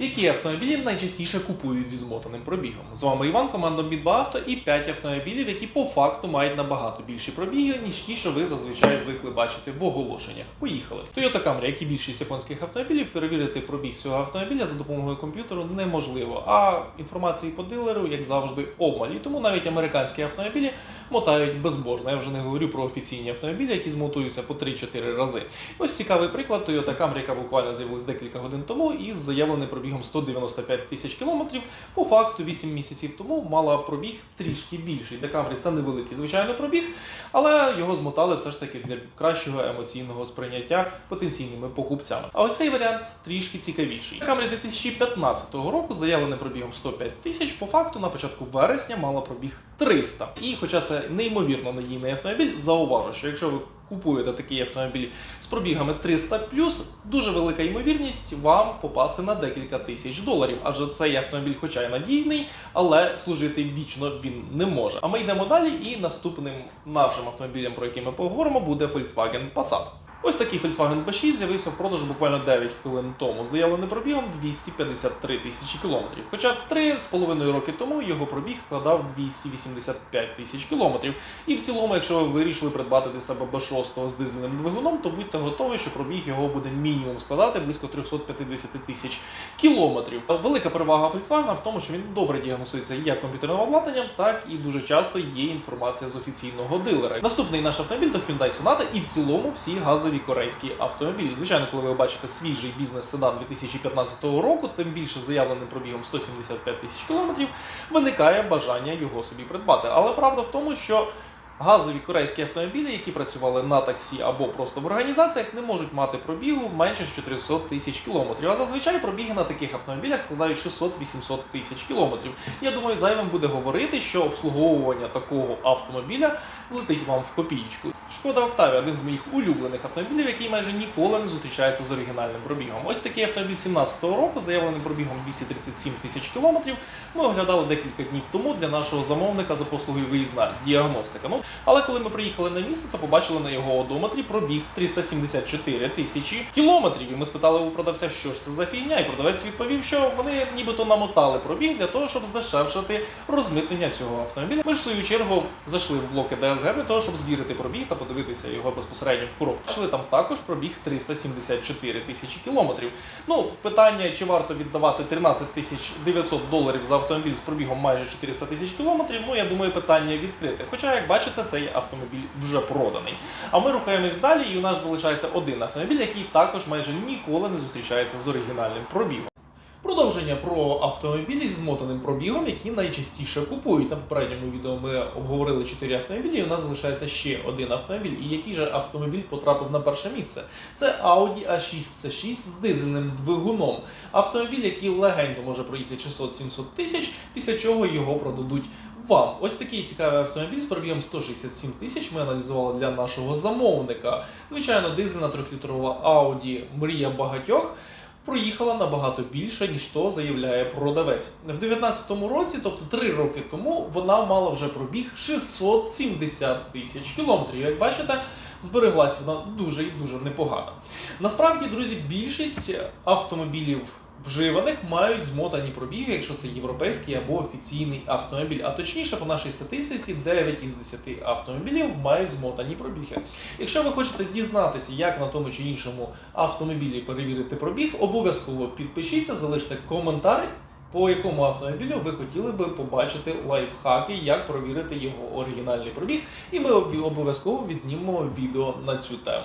Які автомобілі найчастіше купують зі змотаним пробігом? З вами Іван, команда Бі2 Авто і 5 автомобілів, які по факту мають набагато більші пробіги, ніж ті, що ви зазвичай звикли бачити в оголошеннях. Поїхали. Toyota Camry, як і більшість японських автомобілів, перевірити пробіг цього автомобіля за допомогою комп'ютеру неможливо. А інформації по дилеру, як завжди, обмаль. І тому навіть американські автомобілі мотають безбожно. Я вже не говорю про офіційні автомобілі, які змотуються по 3-4 рази. Ось цікавий приклад Toyota Camry, яка буквально з'явилась декілька годин тому, із заявленим пробігом 195 тисяч кілометрів. По факту 8 місяців тому мала пробіг трішки більший. Для Camry це невеликий, звичайно, пробіг, але його змотали все ж таки для кращого емоційного сприйняття потенційними покупцями. А ось цей варіант трішки цікавіший. Camry 2015 року заявленим пробігом 105 тисяч, по факту на початку вересня мала пробіг 300. І хоча це неймовірно надійний автомобіль, зауважу, що якщо ви купуєте такий автомобіль з пробігами 300 дуже велика ймовірність вам попасти на декілька тисяч доларів. Адже цей автомобіль, хоча й надійний, але служити вічно він не може. А ми йдемо далі, і наступним нашим автомобілем, про який ми поговоримо, буде Volkswagen Passat. Ось такий Volkswagen B6 з'явився в продажу буквально 9 хвилин тому. Заявлений пробігом 253 тисячі кілометрів. Хоча 3,5 роки тому його пробіг складав 285 тисяч кілометрів. І в цілому, якщо ви вирішили придбати для себе B6 з дизельним двигуном, то будьте готові, що пробіг його буде мінімум складати близько 350 тисяч кілометрів. Велика перевага Volkswagen в тому, що він добре діагностується як комп'ютерним обладнанням, так і дуже часто є інформація з офіційного дилера. Наступний наш автомобіль то Hyundai Sonata і в цілому всі газові корейські автомобілі. Звичайно, коли ви бачите свіжий бізнес-седан 2015 року, тим більше заявленим пробігом 175 тисяч кілометрів, виникає бажання його собі придбати. Але правда в тому, що Газові корейські автомобілі, які працювали на таксі або просто в організаціях, не можуть мати пробігу менше 400 тисяч кілометрів. А зазвичай пробіги на таких автомобілях складають 600-800 тисяч кілометрів. Я думаю, зайвим буде говорити, що обслуговування такого автомобіля летить вам в копієчку. Шкода Октавія один з моїх улюблених автомобілів, який майже ніколи не зустрічається з оригінальним пробігом. Ось такий автомобіль 17-го року, заявленим пробігом 237 тисяч кілометрів. Ми оглядали декілька днів тому для нашого замовника за послугою виїзна діагностика. Ну, але коли ми приїхали на місце, то побачили на його одометрі пробіг 374 тисячі кілометрів. І ми спитали у продавця, що ж це за фігня, і продавець відповів, що вони нібито намотали пробіг для того, щоб здешевшити розмитнення цього автомобіля. Ми ж в свою чергу зайшли в блоки ДСГ для того, щоб звірити пробіг та подивитися його безпосередньо в коробці. Бачили там також пробіг 374 тисячі кілометрів. Ну, питання, чи варто віддавати 13 тисяч 900 доларів за автомобіль з пробігом майже 400 тисяч кілометрів, ну я думаю, питання відкрите. Хоча, як бачите, цей автомобіль вже проданий. А ми рухаємось далі, і у нас залишається один автомобіль, який також майже ніколи не зустрічається з оригінальним пробігом. Продовження про автомобілі зі змотаним пробігом, які найчастіше купують. На попередньому відео ми обговорили 4 автомобілі, і у нас залишається ще один автомобіль. І який же автомобіль потрапив на перше місце? Це Audi A6 C6 з дизельним двигуном. Автомобіль, який легенько може проїхати 600-700 тисяч, після чого його продадуть вам. Ось такий цікавий автомобіль з пробігом 167 тисяч ми аналізували для нашого замовника. Звичайно, дизельна 3-літрова Audi мрія багатьох. Проїхала набагато більше, ніж то заявляє продавець. В 2019 році, тобто 3 роки тому, вона мала вже пробіг 670 тисяч кілометрів. Як бачите, збереглась вона дуже і дуже непогано. Насправді, друзі, більшість автомобілів вживаних мають змотані пробіги, якщо це європейський або офіційний автомобіль. А точніше, по нашій статистиці, 9 із 10 автомобілів мають змотані пробіги. Якщо ви хочете дізнатися, як на тому чи іншому автомобілі перевірити пробіг, обов'язково підпишіться, залиште коментар. По якому автомобілю ви хотіли би побачити лайфхаки, як провірити його оригінальний пробіг, і ми обов'язково відзнімемо відео на цю тему.